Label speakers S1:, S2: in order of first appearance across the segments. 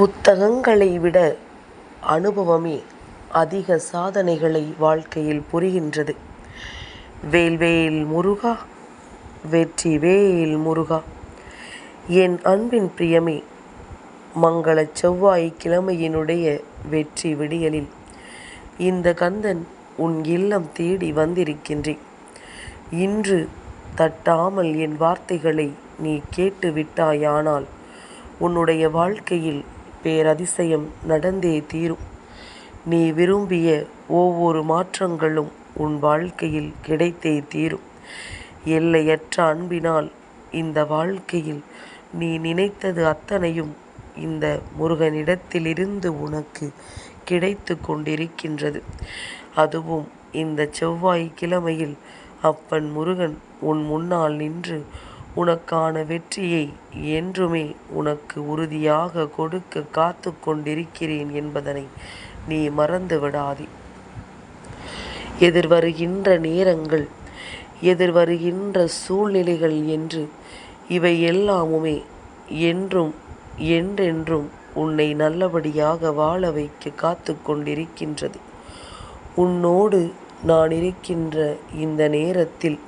S1: புத்தகங்களை விட அனுபவமே அதிக சாதனைகளை வாழ்க்கையில் புரிகின்றது. வேல்வேல் முருகா வெற்றி வேல் முருகா என் அன்பின் பிரியமே மங்களச் செவ்வாய் கிழமையினுடைய வெற்றி விடியலில் இந்த கந்தன் உன் இல்லம் தேடி வந்திருக்கின்றேன். இன்று தட்டாமல் என் வார்த்தைகளை நீ கேட்டுவிட்டாயானால் உன்னுடைய வாழ்க்கையில் பேரதிசயம் நடந்தே தீரும். நீ விரும்பிய ஒவ்வொரு மாற்றங்களும் உன் வாழ்க்கையில் கிடைத்தே தீரும். எல்லையற்ற அன்பினால் இந்த வாழ்க்கையில் நீ நினைத்தது அத்தனையும் இந்த முருகனிடத்திலிருந்து உனக்கு கிடைத்து கொண்டிருக்கின்றது. அதுவும் இந்த செவ்வாய் கிழமையில் அப்பன் முருகன் உன் முன்னால் நின்று உனக்கான வெற்றியை என்றுமே உனக்கு உறுதியாக கொடுக்க காத்து கொண்டிருக்கிறேன் என்பதனை நீ மறந்து விடாதே எதிர்வருகின்ற நேரங்கள் எதிர்வருகின்ற சூழ்நிலைகள் என்று இவை எல்லாமுமே என்றும் என்றென்றும் உன்னை நல்லபடியாக வாழ வைக்க காத்து கொண்டிருக்கின்றது. உன்னோடு நான் இருக்கின்ற இந்த நேரத்தில்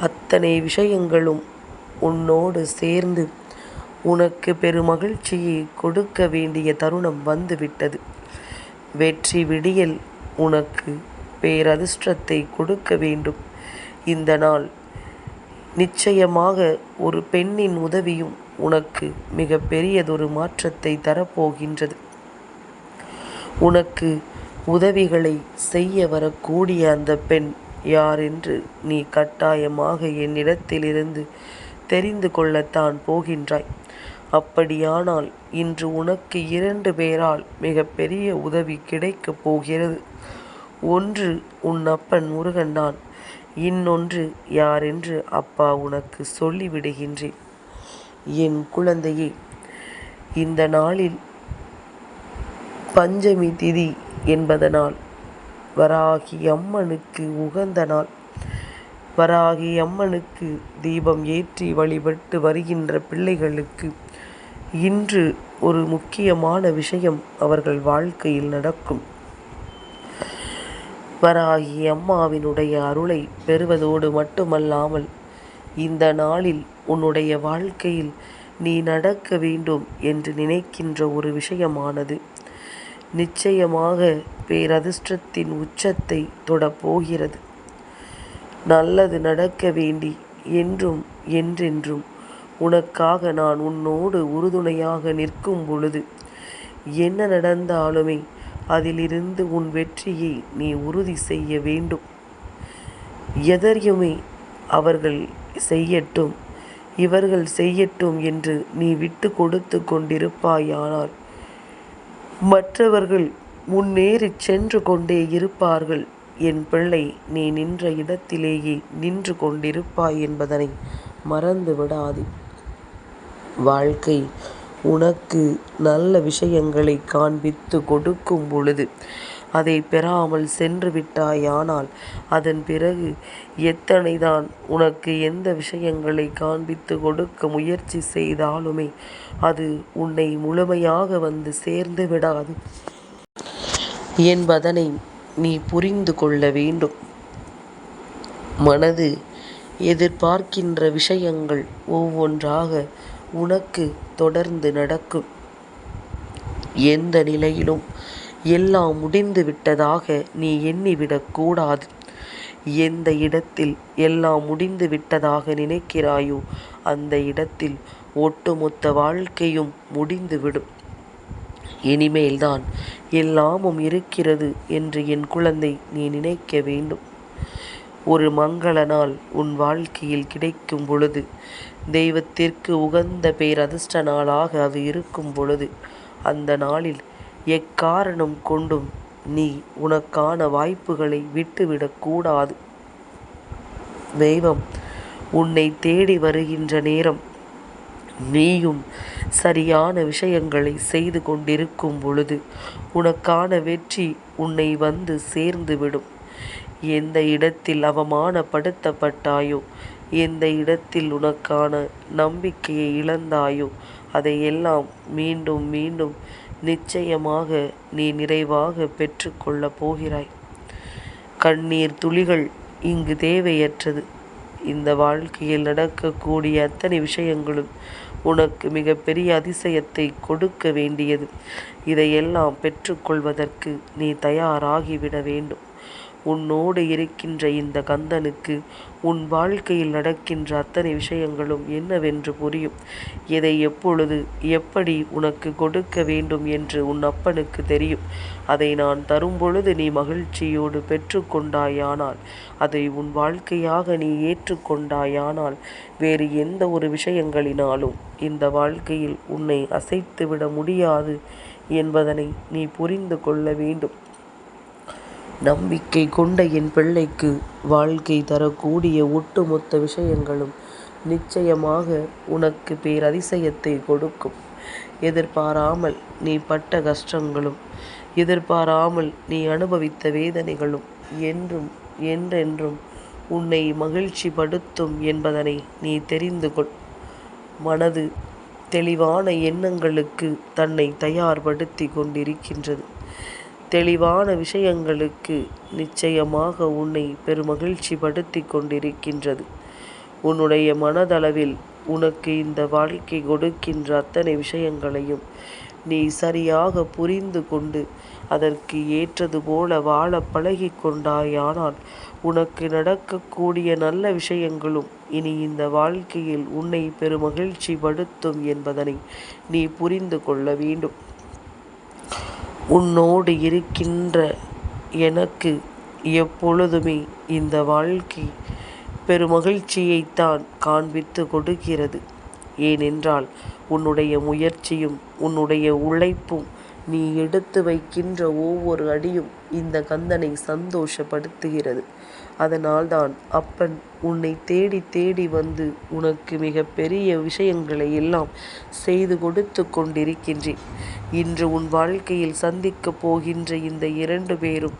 S1: அத்தனை விஷயங்களும் உன்னோடு சேர்ந்து உனக்கு பெருமகிழ்ச்சியை கொடுக்க வேண்டிய தருணம் வந்துவிட்டது. வெற்றி விடியல் உனக்கு பேரதிர்ஷ்டத்தை கொடுக்க வேண்டும். இந்த நாள் நிச்சயமாக ஒரு பெண்ணின் உதவியும் உனக்கு மிக பெரியதொரு மாற்றத்தை தரப்போகின்றது. உனக்கு உதவிகளை செய்ய வரக்கூடிய அந்த பெண் யார் என்று நீ கட்டாயமாக என்னிடத்திலிருந்து தெரிந்து கொள்ளத்தான் போகின்றாய். அப்படியானால் இன்று உனக்கு இரண்டு பேரால் மிகப்பெரிய உதவி கிடைக்கப் போகிறது. ஒன்று உன் அப்பன் முருகன் தான். இன்னொன்று யாரென்று அப்பா உனக்கு சொல்லிவிடுகின்றேன். என் குழந்தையே இந்த நாளில் பஞ்சமி திதி என்பதனால் வராகி அம்மனுக்கு உகந்த நாள். வராகி அம்மனுக்கு தீபம் ஏற்றி வழிபட்டு வருகின்ற பிள்ளைகளுக்கு இன்று ஒரு முக்கியமான விஷயம் அவர்கள் வாழ்க்கையில் நடக்கும். வராகி அம்மாவினுடைய அருளை பெறுவதோடு மட்டுமல்லாமல் இந்த நாளில் உன்னுடைய வாழ்க்கையில் நீ நடக்க வேண்டும் என்று நினைக்கின்ற ஒரு விஷயமானது. நிச்சயமாக பேரதிர்ஷ்டத்தின் உச்சத்தை தொடப்போகிறது. நல்லது நடக்க வேண்டி என்றும் என்றென்றும் உனக்காக நான் உன்னோடு உறுதுணையாக நிற்கும் பொழுது என்ன நடந்தாலுமே அதிலிருந்து உன் வெற்றியை நீ உறுதி செய்ய வேண்டும். எதரையுமே அவர்கள் செய்யட்டும் இவர்கள் செய்யட்டும் என்று நீ விட்டு கொடுத்து கொண்டிருப்பாயானால் மற்றவர்கள் முன்னேறி சென்று கொண்டே இருப்பார்கள். என் பிள்ளை நீ நின்ற இடத்திலேயே நின்று கொண்டிருப்பாய் என்பதனை மறந்து விடாதே. வாழ்க்கை உனக்கு நல்ல விஷயங்களை காண்பித்து கொடுக்கும் பொழுது அதை பெறாமல் சென்று விட்டாயானால் அதன் பிறகு எத்தனைதான் உனக்கு எந்த விஷயங்களை காண்பித்து கொடுக்க முயற்சி செய்தாலுமே அது உன்னை முழுமையாக வந்து சேர்ந்து விடாது என்பதனை நீ புரிந்து கொள்ள வேண்டும். மனது எதிர்பார்க்கின்ற விஷயங்கள் ஒவ்வொன்றாக உனக்கு தொடர்ந்து நடக்கும். எந்த நிலையிலும் எல்லாம் முடிந்து விட்டதாக நீ எண்ணிவிடக் கூடாது. எந்த இடத்தில் எல்லாம் முடிந்து விட்டதாக நினைக்கிறாயோ அந்த இடத்தில் ஒட்டுமொத்த வாழ்க்கையும் முடிந்துவிடும் இனிமேல்தான் எல்லாமும் இருக்கிறது என்று என் குழந்தை நீ நினைக்க வேண்டும். ஒரு மங்கள நாள் உன் வாழ்க்கையில் கிடைக்கும் பொழுது தெய்வத்திற்கு உகந்த பேரதிர்ஷ்ட நாளாக அது இருக்கும் பொழுது அந்த நாளில் எக்காரணம் கொண்டும் நீ உனக்கான வாய்ப்புகளை விட்டுவிடக்கூடாது தெய்வம் உன்னை தேடி வருகின்ற நேரம் நீயும் சரியான விஷயங்களை செய்து கொண்டிருக்கும் பொழுது உனக்கான வெற்றி உன்னை வந்து சேர்ந்துவிடும். எந்த இடத்தில் அவமானப்படுத்தப்பட்டாயோ எந்த இடத்தில் உனக்கான நம்பிக்கையை இழந்தாயோ அதையெல்லாம் மீண்டும் மீண்டும் நிச்சயமாக நீ நிறைவாக பெற்றுக்கொள்ளப் போகிறாய். கண்ணீர் துளிகள் இங்கு தேவையற்றது. இந்த வாழ்க்கையில் நடக்கக்கூடிய அத்தனை விஷயங்களும் உனக்கு மிகப்பெரிய அதிசயத்தை கொடுக்க வேண்டியது. இதையெல்லாம் பெற்றுக்கொள்வதற்கு நீ தயாராகிவிட வேண்டும். உன்னோடு இருக்கின்ற இந்த கந்தனுக்கு உன் வாழ்க்கையில் நடக்கின்ற அத்தனை விஷயங்களும் என்னவென்று புரியும். எதை எப்பொழுது எப்படி உனக்கு கொடுக்க வேண்டும் என்று உன் அப்பனுக்கு தெரியும். அதை நான் தரும்பொழுது நீ மகிழ்ச்சியோடு பெற்றுக்கொண்டாயானால் அதை உன் வாழ்க்கையாக நீ ஏற்றுக்கொண்டாயானால் வேறு எந்த ஒரு விஷயங்களினாலும் இந்த வாழ்க்கையில் உன்னை அசைத்துவிட முடியாது என்பதனை நீ புரிந்து கொள்ள வேண்டும். நம்பிக்கை கொண்ட என் பிள்ளைக்கு வாழ்க்கை தரக்கூடிய ஒட்டுமொத்த விஷயங்களும் நிச்சயமாக உனக்கு பேரதிசயத்தை கொடுக்கும். எதிர்பாராமல் நீ பட்ட கஷ்டங்களும் எதிர்பாராமல் நீ அனுபவித்த வேதனைகளும் என்றும் என்றென்றும் உன்னை மகிழ்ச்சி படுத்தும் என்பதனை நீ தெரிந்து கொள். மனது தெளிவான எண்ணங்களுக்கு தன்னை தயார்படுத்தி கொண்டிருக்கின்றது. தெளிவான விஷயங்களுக்கு நிச்சயமாக உன்னை பெருமகிழ்ச்சி படுத்தி கொண்டிருக்கின்றது. உன்னுடைய மனதளவில் உனக்கு இந்த வாழ்க்கை கொடுக்கின்ற அத்தனை விஷயங்களையும் நீ சரியாக புரிந்து கொண்டு அதற்கு ஏற்றது போல வாழ பழகி கொண்டாயானால் உனக்கு நடக்கக்கூடிய நல்ல விஷயங்களும் இனி இந்த வாழ்க்கையில் உன்னை பெருமகிழ்ச்சி படுத்தும் என்பதனை நீ புரிந்து கொள்ள வேண்டும். உன்னோடு இருக்கின்ற எனக்கு எப்பொழுதுமே இந்த வாழ்க்கை பெருமகிழ்ச்சியைத்தான் காண்பித்து கொடுக்கிறது. ஏனென்றால் உன்னுடைய முயற்சியும் உன்னுடைய உழைப்பும் நீ எடுத்து வைக்கின்ற ஒவ்வொரு அடியும் இந்த கந்தனை சந்தோஷப்படுத்துகிறது. அதனால்தான் அப்பன் உன்னை தேடி தேடி வந்து உனக்கு மிக பெரிய விஷயங்களை எல்லாம் செய்து கொடுத்து கொண்டிருக்கின்றேன். இன்று உன் வாழ்க்கையில் சந்திக்கப் போகின்ற இந்த இரண்டு பேரும்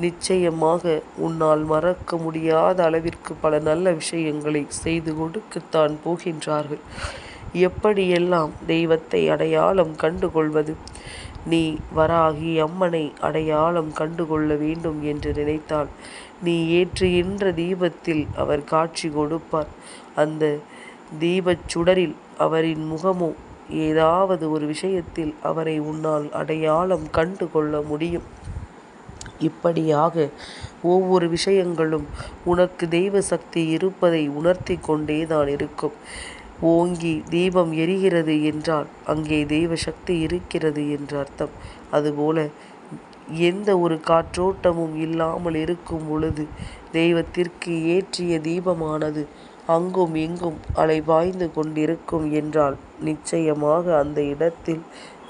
S1: நிச்சயமாக உன்னால் மறக்க முடியாத அளவிற்கு பல நல்ல விஷயங்களை செய்து கொடுக்கத்தான் போகின்றார்கள். எப்படியெல்லாம் தெய்வத்தை அடையாளம் கண்டுகொள்வது? நீ வராகி அம்மனை அடையாளம் கண்டுகொள்ள வேண்டும் என்று நினைத்தாள் நீ ஏற்றுகின்ற தீபத்தில் அவர் காட்சி கொடுப்பார். அந்த தீபச் சுடரில் அவரின் முகமோ ஏதாவது ஒரு விஷயத்தில் அவரை உன்னால் அடையாளம் கண்டு கொள்ள முடியும். இப்படியாக ஒவ்வொரு விஷயங்களும் உனக்கு தெய்வ சக்தி இருப்பதை உணர்த்தி கொண்டேதான் இருக்கும். ஓங்கி தீபம் எரிகிறது என்றால் அங்கே தெய்வ சக்தி இருக்கிறது என்று அர்த்தம். அதுபோல எந்த ஒரு காற்றோட்டமும் இல்லாமல் இருக்கும் பொழுது தெய்வத்திற்கு ஏற்றிய தீபமானது அங்கும் இங்கும் அலைபாய்ந்து கொண்டிருக்கும் என்றால் நிச்சயமாக அந்த இடத்தில்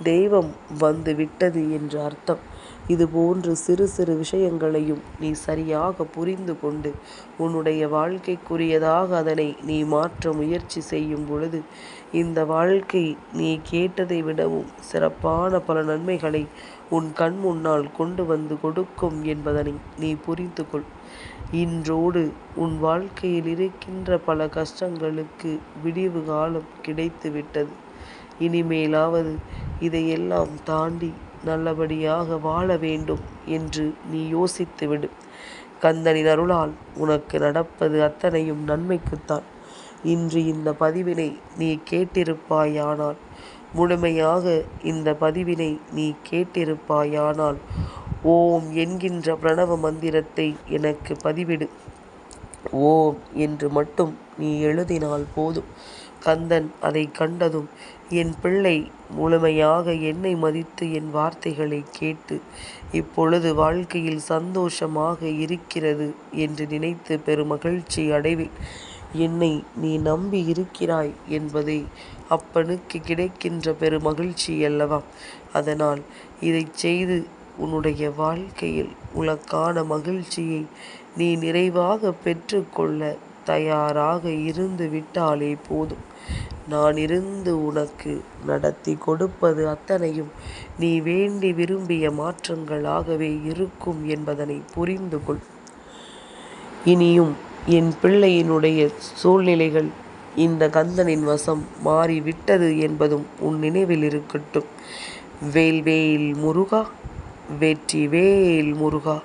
S1: தெய்வம் வந்து விட்டது என்று அர்த்தம். இதுபோன்று சிறு சிறு விஷயங்களையும் நீ சரியாக புரிந்து கொண்டு உன்னுடைய வாழ்க்கைக்குரியதாக அதனை நீ மாற்ற முயற்சி செய்யும் பொழுது இந்த வாழ்க்கை நீ கேட்டதை விடவும் சிறப்பான பல நன்மைகளை உன் கண் முன்னால் கொண்டு வந்து கொடுக்கும் என்பதனை நீ புரிந்து கொள். இன்றோடு உன் வாழ்க்கையில் இருக்கின்ற பல கஷ்டங்களுக்கு விடிவு காலம் கிடைத்து விட்டது இனிமேலாவது இதையெல்லாம் தாண்டி நல்லபடியாக வாழ வேண்டும் என்று நீ யோசித்துவிடு. கந்தனின் அருளால் உனக்கு நடப்பது அத்தனையும் நன்மைக்குத்தான். இன்று இந்த பதிவினை நீ கேட்டிருப்பாயானால் முழுமையாக இந்த பதிவினை நீ கேட்டிருப்பாயானால் ஓம் என்கின்ற பிரணவ மந்திரத்தை எனக்கு பதிவிடு. ஓம் என்று மட்டும் நீ எழுதினால் போதும். கந்தன் அதை கண்டதும் என் பிள்ளை முழுமையாக என்னை மதித்து என் வார்த்தைகளை கேட்டு இப்பொழுது வாழ்க்கையில் சந்தோஷமாக இருக்கிறது என்று நினைத்து பெருமகிழ்ச்சி அடைவேன். என்னை நீ நம்பி இருக்கிறாய் என்பதே அப்பனுக்கு கிடைக்கின்ற பெருமகிழ்ச்சி அல்லவா? அதனால் இதை செய்து உன்னுடைய வாழ்க்கையில் உனக்கான மகிழ்ச்சியை நீ நிறைவாக பெற்றுக்கொள்ள தயாராக இருந்து விட்டாலே போதும். நான் இருந்து உனக்கு நடத்தி கொடுப்பது அத்தனையும் நீ வேண்டி விரும்பிய மாற்றங்களாகவே இருக்கும் என்பதனை புரிந்து கொள். இனியும் என் பிள்ளையினுடைய சூழ்நிலைகள் இந்த கந்தனின் வசம் மாறிவிட்டது என்பதும் உன் நினைவில் இருக்கட்டும். வேல்வேல் முருகா வெற்றி வேல் முருகா.